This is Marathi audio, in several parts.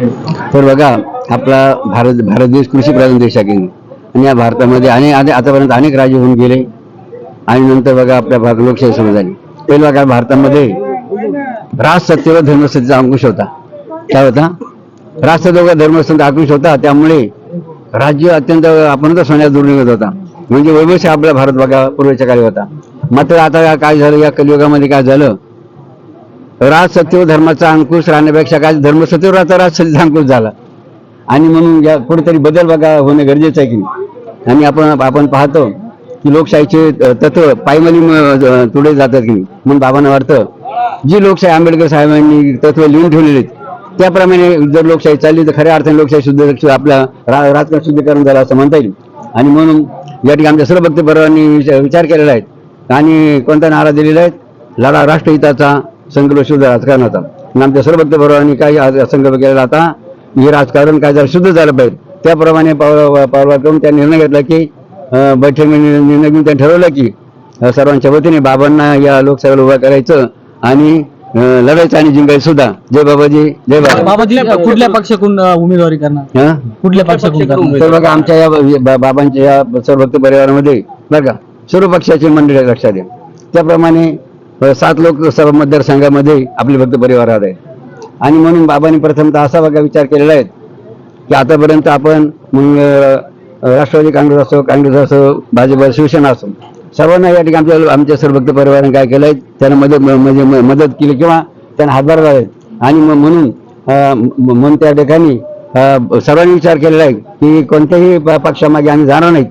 तर बघा आपला भारत भारत देश कृषी प्रधान देश आहे आणि या भारतामध्ये अनेक आधी- आतापर्यंत अनेक राज्य होऊन गेले. आणि नंतर बघा आपल्या भारत लोकशाही समज आली पहिला बघा भारतामध्ये राजसत्तेवर धर्मसत्तेचा अंकुश होता. काय होता? राजसत्तेवर धर्मसत्तेचा अंकुश होता त्यामुळे राज्य अत्यंत आपण तर सोन्यात दूर निघत होता. म्हणजे वैभवशाही आपला भारत बघा पूर्वीच्या काळी होता. मात्र आता काय झालं या कलियुगामध्ये काय झालं? राजसत्तेवर धर्माचा अंकुश राहण्यापेक्षा काय धर्मसत्तेवर राहता राजसत्तेचा अंकुश झाला. आणि म्हणून या कुठेतरी बदल बघा होणं गरजेचं आहे की नाही. आणि आपण आपण पाहतो की लोकशाहीचे तत्व पायमली म- तुडे जातात की म्हणून बाबांना वाटतं जी लोकशाही आंबेडकर साहेबांनी तत्व लिहून ठेवलेली आहेत त्याप्रमाणे जर लोकशाही चालली तर खऱ्या अर्थाने लोकशाही शुद्ध आपला रा- राजकारण शुद्धीकरण झालं असं म्हणता येईल. आणि म्हणून या ठिकाणी आमच्या सर्व भक्त बरोबरांनी विचार विचार केलेला आहे. आणि कोणता नारा दिलेला आहे? लढा राष्ट्रहिताचा संकल्प शुद्ध राजकारणाचा आणि आमच्या सर्व भक्त बरोबरांनी काय आज संकल्प केलेला आता हे राजकारण काय झालं शुद्ध झालं पाहिजे. त्याप्रमाणे पावला पावला करून त्या निर्णय घेतला की अं, बैठकीने निर्णय घेऊन त्यांनी ठरवलं की सर्वांच्या वतीने बाबांना या लोकसभेला उभा करायचं आणि लढायचं आणि जिंकायचं सुद्धा. जय बाबाजी जय बाबा. बाबाजी कुठल्या पक्षाकडून उमेदवारी करणार? कुठल्या पक्षाकडून? तर बघा आमच्या या बाबांच्या या सर्व भक्त परिवारामध्ये का सर्व पक्षाची मंडळी आहे लक्षात घ्या. त्याप्रमाणे अ, सात लोकसभा मतदारसंघामध्ये आपले भक्त परिवारात आहे आणि म्हणून बाबांनी प्रथमतः असा बघा विचार केलेला आहे की आतापर्यंत आपण मग राष्ट्रवादी काँग्रेस असो काँग्रेस असो भाजप शिवसेना असो सर्वांना या ठिकाणी आमच्या आमच्या सर्व भक्त परिवाराने काय केलंय त्यांना मदत म्हणजे म- मदत केली किंवा त्यांना हातभार लावले. आणि मग म्हणून म्हणून त्या ठिकाणी सर्वांनी विचार केलेला आहे की कोणत्याही पक्षामागे आम्ही जाणार नाहीत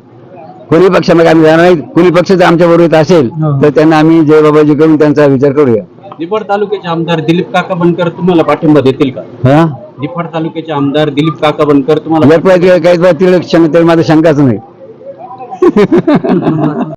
कोणी पक्षामागे आम्ही जाणार नाहीत. कोणी पक्ष जर आमच्या बरोबर असेल हो. तर त्यांना आम्ही जय बाबाजी करून त्यांचा विचार करूया. निफाड तालुक्याचे आमदार दिलीप काका बनकर तुम्हाला पाठिंबा देतील का? हा? निफाड तालुक्याचे आमदार दिलीप काका बनकर तुम्हाला या काही काही माझं शंकाच नाही.